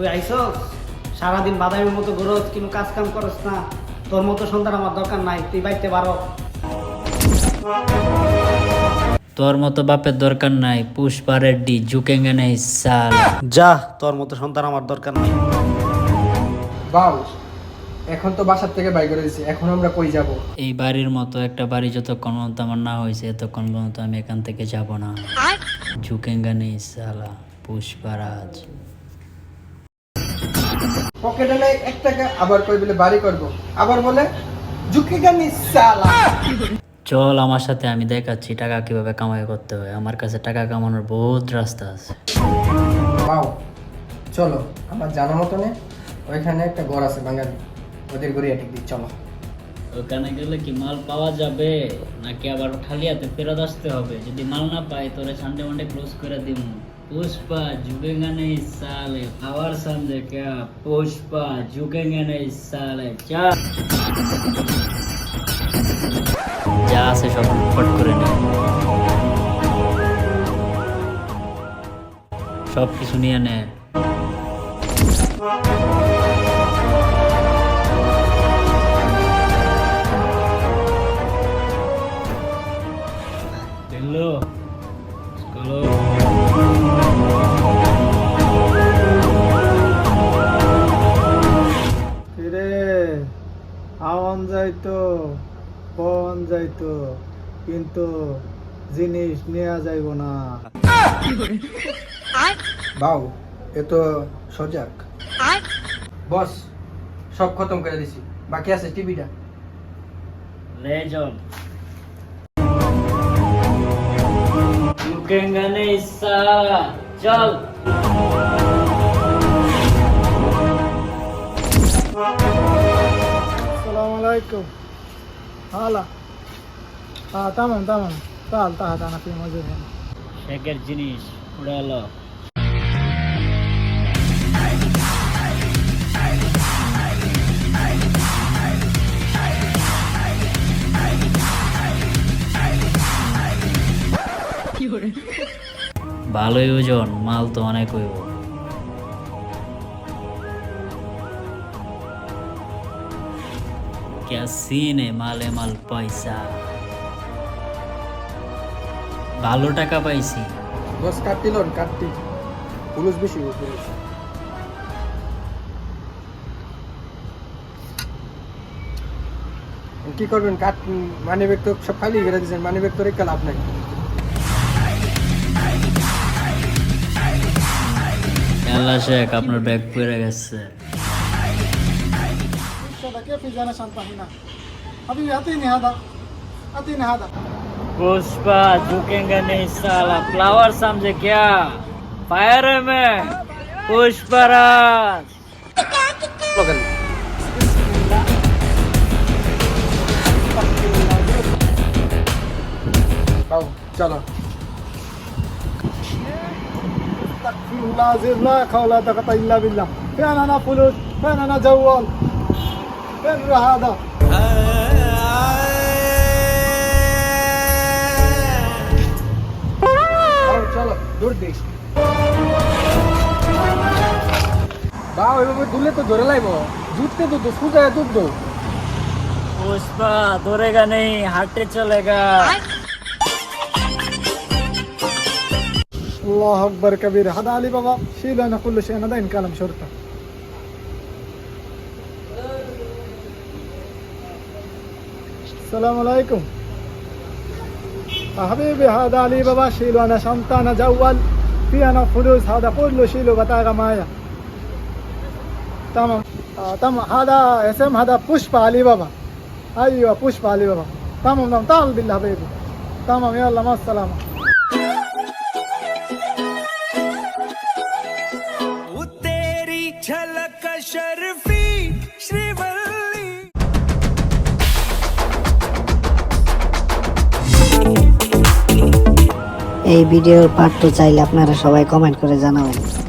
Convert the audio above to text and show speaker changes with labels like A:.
A: তুই আইসস? সারাদিন বাদামের মতো ঘুরস কিন্তু কাজ কাম করস না। তোর মতো সন্তান আমার দরকার নাই তুই বাইতে পারো।
B: তোর মতো বাপের দরকার নাই পুষ্পা রেড্ডি ঝুঁকেঙ্গে নেই সাল।
A: যা তোর মতো সন্তান আমার দরকার নাই।
C: বাউ এখন তো বাসার থেকে বাই করে দিছি এখন আমরা কই যাব?
B: এই বাড়ির মতো একটা বাড়ি যতক্ষণ পর্যন্ত আমার না হয়েছে ততক্ষণ পর্যন্ত আমি এখান থেকে যাব না। ঝুঁকেঙ্গা নেই সালা পুষ্পারাজ।
C: পকেটে নাই এক টাকা আবার কই বলে বাড়ি করব। আবার বলে ঝুঁকি গানি সালা
B: চল আমার সাথে আমি দেখাচ্ছি টাকা কীভাবে কামাই করতে হয়। আমার কাছে টাকা কামানোর বহুত রাস্তা আছে।
C: বাউ চলো আমার জানা মতনে ওইখানে একটা ঘর আছে বাঙালি। ওদের গড়িয়া ঠিক দিই চলো।
B: ওখানে গেলে কি মাল পাওয়া যাবে? নাকি আবার খালি হাতে ফেরত আসতে হবে? যদি মাল না পাই তোরে সানডে মানডে ক্লোজ করে দিব পুষ্পা ঝুঁকেঙ্গা নেই সালে আবার সামনে क्या? পুষ্পা ঝুঁকেঙ্গা নেই সালে চা যা আছে সব ফট করে নে সব কিছু নিয়ে নে
D: পন যাইত কিন্তু জিনিস নেওয়া যাইব না।
C: বাউ এ তো সজাগ। বস সব খতম করে দিছি। বাকি আছে টিভিটা।
B: লেজন
D: আসসালামু আলাইকুম। হালা হ্যাঁ তামাম তামাম তাল তাহা তানা ফি মজুর হ্যাঁ
B: শেখের জিনিস ভালোই ওজন মাল তো অনেক হইব। কি আসিনে মালে মাল পয়সা ভালো টাকা পাইছি
C: বস কাটতি লোন পুলিশ বেশি পুলিশ কি করবেন কাট মানি ব্যাগ তো সব খালি করে দিয়েছেন মানি ব্যাগ তো রেখে লাভ নাই
B: আল্লাহ শেখ আপনার ব্যাগ পড়ে গেছে
D: kaya piganasang pahina. Abi atin ni hada. Atin ni hada.
B: Pushpa झुकेंगे नहीं साला फ्लावर समझे क्या फायर में पुष्पराज
D: चलो لا زير لا قول لك الا بالله فين انا فلوس فين انا جوال هذا
C: চলো দৌড় দিস বা ওইভাবে দুলে তো ধরে লাইব জুটতে তো তো সুজা দুধ দো
D: পুষ্পা ধরেগা নেই হাটে চলেগা আল্লাহ আকবর কবির। হাদা আলী বাবা শিলা না السلام عليكم يا حبيبي هذا علي بابا شيله انا شنطه انا جوال في انا فلوس هذا كله شيله بطاقه معايا تمام آه تمام هذا اسم هذا بوشبا علي بابا ايوه بوشبا علي بابا تمام تمام تعال بالله حبيبي تمام يلا مع السلامه
E: तेरी
F: এই ভিডিওর পার্ট টু চাইলে আপনারা সবাই কমেন্ট করে জানাবেন।